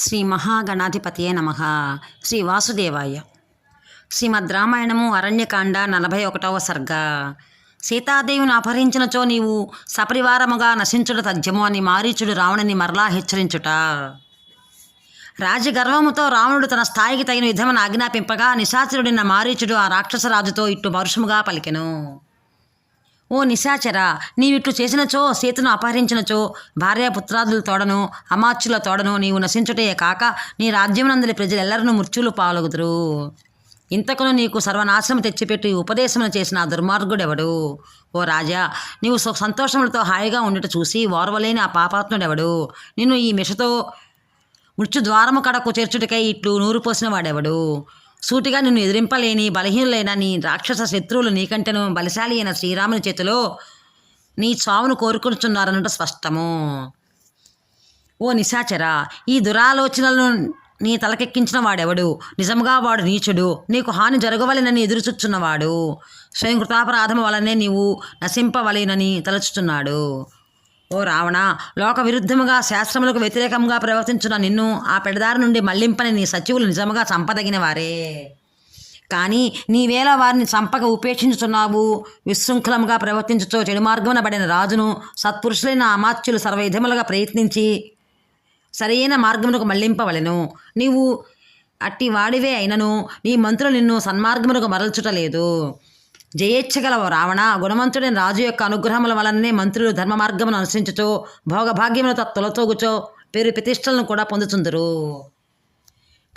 శ్రీ మహాగణాధిపతియే నమ. శ్రీ వాసుదేవాయ. శ్రీమద్ రామాయణము అరణ్యకాండ నలభై ఒకటవ సర్గ. సీతాదేవిని అపహరించినచో నీవు సపరివారముగా నశించుడు తథ్యము అని మారీచుడు రావణుని మరలా హెచ్చరించుట. రాజగర్వముతో రావణుడు తన స్థాయికి తగిన విధమును ఆజ్ఞాపింపగా నిశాచరుడిన మారీచుడు ఆ రాక్షసరాజుతో ఇట్టు పరుషముగా పలికెను. ఓ నిశాచర నీవిట్లు చేసినచో సీతను అపహరించినచో భార్యాపుత్రాదుల తోడను అమాత్యుల తోడను నీవు నశించుటయే కాక నీ రాజ్యమునందరి ప్రజలెల్లరూ మృత్యులు పాలగుదురు. ఇంతకును నీకు సర్వనాశనం తెచ్చిపెట్టి ఉపదేశమును చేసిన దుర్మార్గుడెవడు? ఓ రాజా నీవు సు సంతోషములతో హాయిగా ఉండుట చూసి ఓర్వలేని ఆ పాపాత్ముడెవడు? నిన్ను ఈ మిషతో మృత్యు ద్వారము కడకు చేర్చుటకై ఇట్లు నూరు పోసిన వాడెవడు? సూటిగా నిన్ను ఎదిరింపలేని బలహీనులైన నీ రాక్షస శత్రువులు నీకంటేను బలశాలి అయిన శ్రీరాముని చేతిలో నీ చావును కోరుకుంటున్నారనట స్పష్టము. ఓ నిశాచర ఈ దురాలోచనలను నీ తలకెక్కించిన వాడెవడు? నిజముగా వాడు నీచుడు. నీకు హాని జరగవలెనని ఎదురుచుచున్నవాడు. స్వయం కృతాపరాధము వలనే నీవు నశింపవలేనని తలచుచున్నాడు. ఓ రావణ లోక విరుద్ధముగా శాస్త్రములకు వ్యతిరేకంగా ప్రవర్తించిన నిన్ను ఆ పెడదారి నుండి మళ్ళింపని నీ సచివులు నిజముగా చంపదగిన వారే. కానీ నీవేళ వారిని చంపక ఉపేక్షించుతున్నావు విశృంఖలముగా ప్రవర్తించుతో చెడు మార్గమున పడిన రాజును సత్పురుషులైన అమాత్యులు సర్వవిధములుగా ప్రయత్నించి సరైన మార్గమునకు మళ్ళింపవలెను. నీవు అట్టి వాడివే అయినను నీ మంత్రులు నిన్ను సన్మార్గమునకు మరల్చుటలేదు జయేచ్ఛగలవు. రావణ గుణవంతుడైన రాజు యొక్క అనుగ్రహముల వలననే మంత్రులు ధర్మ మార్గమును అనుసరించుచో భోగభాగ్యములతో తొలతోగుచో పేరు ప్రతిష్టలను కూడా పొందుతుందరు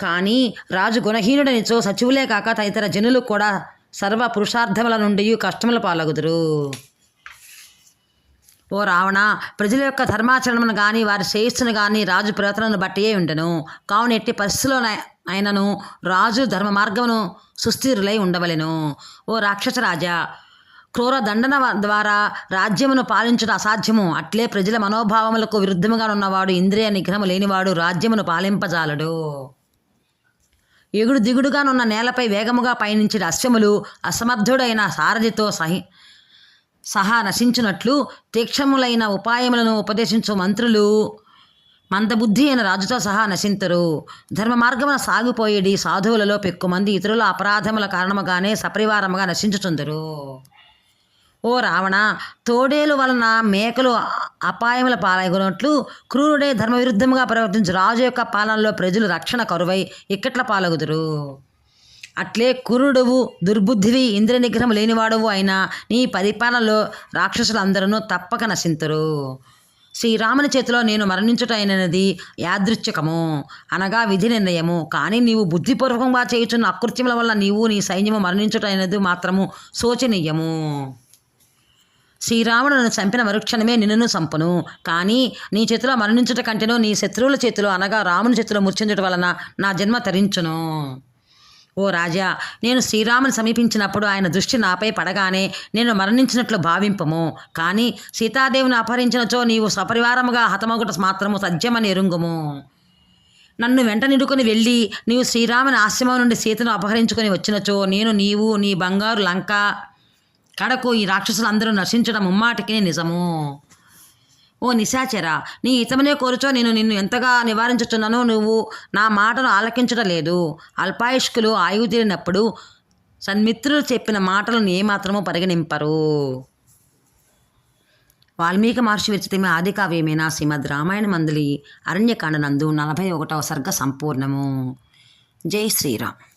కానీ రాజు గుణహీనుడనిచో సచివులే కాక తదితర జనులు కూడా సర్వ పురుషార్థముల నుండి కష్టముల పాలగుదురు. ఓ రావణ ప్రజల యొక్క ధర్మాచరణను కానీ వారి శ్రేయస్సును కానీ రాజు ప్రవర్తనను బట్టియే ఉండను. కావున ఎట్టి పరిస్థితిలో ఆయనను రాజు ధర్మ మార్గమును సుస్థిరులై ఉండవలెను. ఓ రాక్షసరాజా క్రూర దండన ద్వారా రాజ్యమును పాలించుట అసాధ్యము. అట్లే ప్రజల మనోభావములకు విరుద్ధముగా ఉన్నవాడు ఇంద్రియ నిగ్రహము లేనివాడు రాజ్యమును పాలింపజాలడు. ఎగుడు దిగుడుగానున్న నేలపై వేగముగా పయనించిన అశ్వములు అసమర్థుడైన సారథితో సహి సహా నశించినట్లు తీక్షములైన ఉపాయములను ఉపదేశించు మంత్రులు మందబుద్ధి అయిన రాజుతో సహా నశింతరు. ధర్మ మార్గమున సాగిపోయేడి సాధువులలో పెక్కుమంది ఇతరుల అపరాధముల కారణముగానే సపరివారముగా నశించుచుందరు. ఓ రావణ తోడేలు వలన మేకలు అపాయముల పాల్గొన్నట్లు క్రూరుడే ధర్మ విరుద్ధముగా ప్రవర్తించు రాజు యొక్క పాలనలో ప్రజలు రక్షణ కరువై ఇక్కట్ల పాలగుదురు. అట్లే కురుడువు దుర్బుద్ధివి ఇంద్ర నిగ్రహం లేనివాడవు అయినా నీ పరిపాలనలో రాక్షసులందరూ తప్పక నశింతురు. శ్రీరాముని చేతిలో నేను మరణించుటైనది యాదృచ్ఛికము. అనగా విధి నిర్ణయము. కానీ నీవు బుద్ధిపూర్వకంగా చేయుచున్న అకృత్యముల వల్ల నీవు నీ సైన్యము మరణించుటైనది మాత్రము శోచనీయము. శ్రీరాముడును చంపిన మరుక్షణమే నిన్నును చంపును. కానీ నీ చేతిలో మరణించుట కంటేనో నీ శత్రువుల చేతిలో అనగా రాముని చేతిలో ముర్చించుట వలన నా జన్మ తరించును. ఓ రాజా నేను శ్రీరాముని సమీపించినప్పుడు ఆయన దృష్టి నాపై పడగానే నేను మరణించినట్లు భావింపము. కానీ సీతాదేవిని అపహరించినచో నీవు సపరివారముగా హతమగుట మాత్రము సత్యమని ఎరుంగుము. నన్ను వెంట నిడుకొని వెళ్ళి నీవు శ్రీరాముని ఆశ్రమం నుండి సీతను అపహరించుకొని వచ్చినచో నేను నీవు నీ బంగారు లంక కడకు ఈ రాక్షసులందరూ నశించడం ముమ్మాటికి నిజము. ఓ నిశాచర నీ హితమనే కోరుచో నేను నిన్ను ఎంతగా నివారించుచున్నానో నువ్వు నా మాటను ఆలకించడం లేదు అల్పాయుష్కులు ఆయువు తీరినప్పుడు సన్మిత్రులు చెప్పిన మాటలను ఏమాత్రమూ పరిగణింపరు. వాల్మీకి మహర్షి విరచితమే ఆదికావ్యమైన శ్రీమద్ రామాయణ మందలి అరణ్యకాండ నందు నలభై ఒకటవ సర్గ సంపూర్ణము. జై శ్రీరామ్.